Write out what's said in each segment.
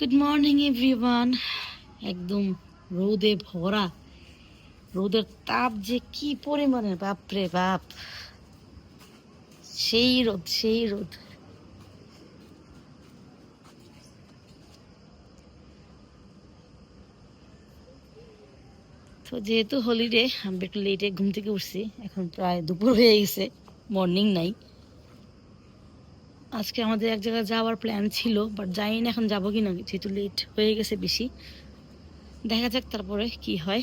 Good morning everyone একদম রোদে ভরা। রোদের তাপ যে কি পরিমাণের, বাপরে বাপ। সেই রোদ সেই রোদ। তো যেহেতু হলিডে আমি একটু লেটে ঘুম থেকে উঠছি। এখন প্রায় দুপুর হয়ে গেছে। মর্নিং নাই। আজকে আমাদের এক জায়গায় যাওয়ার প্ল্যান ছিল বাট যাই না এখন যাব কি না যেহেতু লেট হয়ে গেছে বেশি। দেখা যাক তারপরে কি হয়।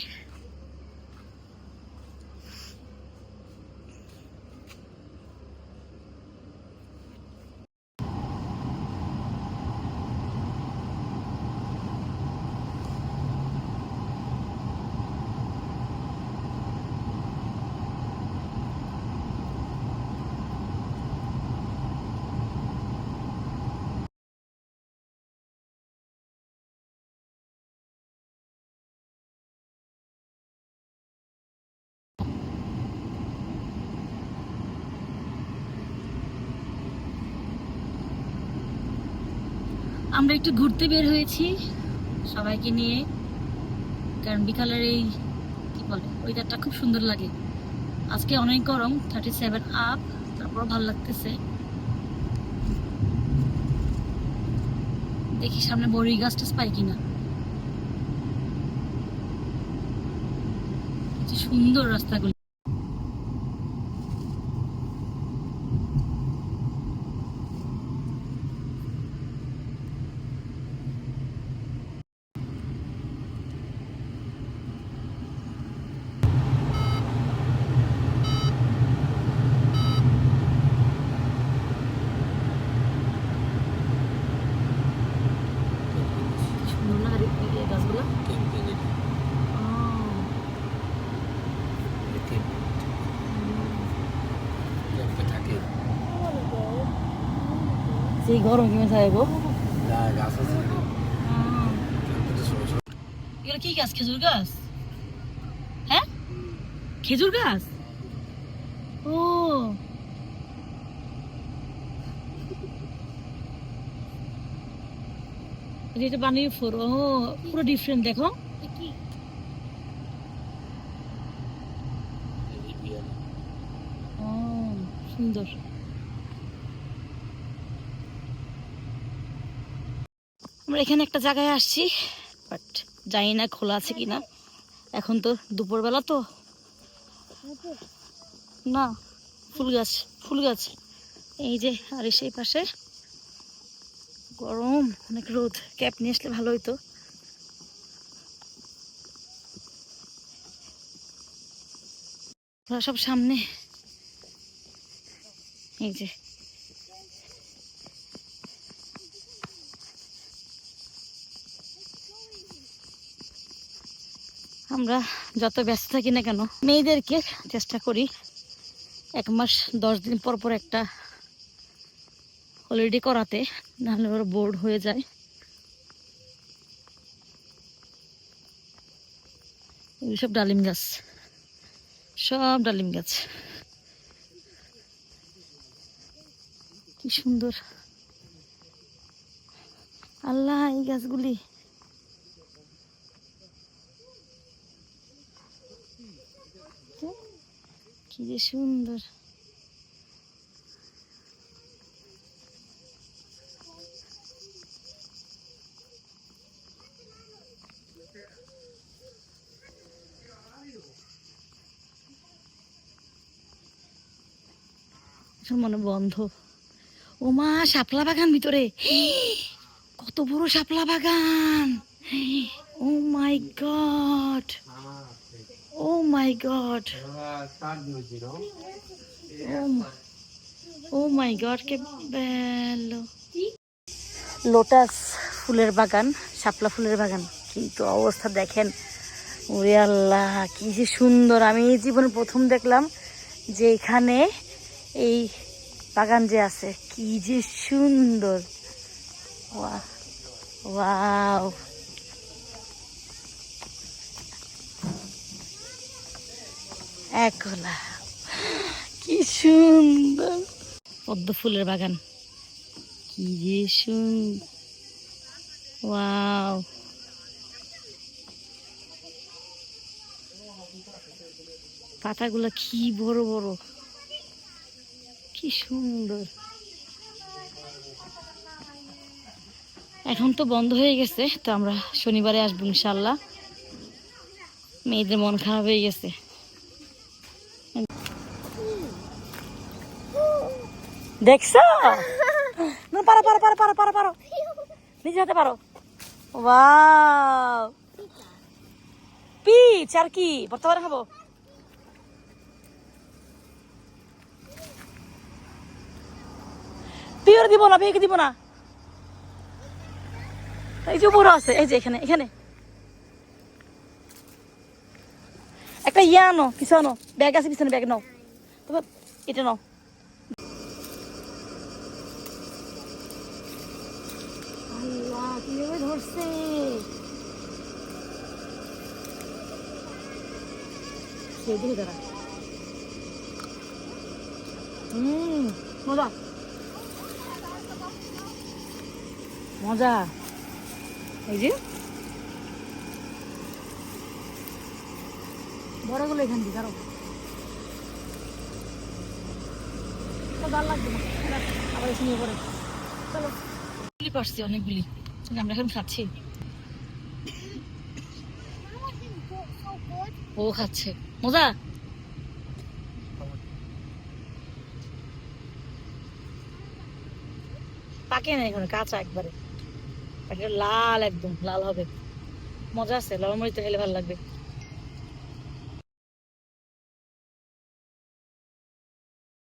আমরা একটু ঘুরতে বের হয়েছি সবাইকে নিয়ে, কারণ বিকালের এই, কি বলে ওয়েদারটা খুব সুন্দর লাগে। আজকে অনেক গরম থার্টি সেভেন আপ তারপর ভালো লাগতেছে। দেখি সামনে বড়ি গাছ টাছ পাই কিনা। সুন্দর রাস্তাগুলো সুন্দর না রে- এই গাছগুলো আহ, সেই গরম কিমে থাকে এগুলো কি গাছ, খেজুর গাছ? হ্যাঁ? খেজুর গাছ? ও। এটা বানিয়ে ফোর, ও, পুরো ডিফারেন্ট দেখো। সুন্দর। আমরা এখানে একটা জায়গায় আসছি বাট জানি না খোলা আছে কি না এখন তো দুপুরবেলা তো। না, ফুল গাছ ফুল গাছ। এই যে, আর সেই পাশে। গরম, অনেক রোদ। ক্যাপ নিয়ে আসলে ভালো হইতো। সব সামনে। এই যে আমরা যত ব্যস্ত থাকি না কেন, মেয়েদেরকে চেষ্টা করি এক মাস, দশ দিন পর পর একটা হলিডে করাতে, নাহলে ওরা বোর্ড হয়ে যায়। সব ডালিম গাছ, সব ডালিম গাছ। কি সুন্দর। আল্লাহ, এই গাছগুলি সুন্দর। মনে বন্ধ। ও মা, শাপলা বাগান ভিতরে। কত বড় শাপলা বাগান। ও my God. My God oh my God K bello. Lotus ফুলের বাগান, শাপলা ফুলের বাগান। কিন্তু অবস্থা দেখেন, ওরে আল্লাহ, কি যে সুন্দর। আমি এই জীবনে প্রথম দেখলাম যে এখানে এই বাগান যে আছে, কি যে সুন্দর। ওয়া, ওয়াও। একলা। কি সুন্দর। পদ্ম ফুলের বাগান। কি যে সুন্দর। ওয়াও। পাতাগুলো কি বড় বড়। কি সুন্দর। এখন তো বন্ধ হয়ে গেছে, তো আমরা শনিবারে আসব ইনশাল্লাহ মেয়েদের মন খারাপ হয়ে গেছে। দেখছ? না, পারো পারো পারো পারো পারো পারো। নিজে হাতে পারো। ওয়াও। পিচ, আর কি? বর্তমানে খাব। পিওর দিব না পিওকে দিব না। এই যে উপরে আছে, এই যে এখানে এখানে। একটা ইয়া আনো কিছু আনো। ব্যাগ আছে পিছনে ব্যাগ নাও। এটা নাও আল্লাহ হুম মজা মজা এই যে বড়গুলো এখান দিয়ে কারও ভালো লাগবে না আবার চলো গুলি পারছি অনেকগুলি আমরা এখন খাচ্ছি। ও খাচ্ছে। মজা? পাকে না এখন, কাঁচা একবারে। লাল একদম, লাল হবে। মজা আছে, লবণ মরিচ খেলে ভালো লাগবে।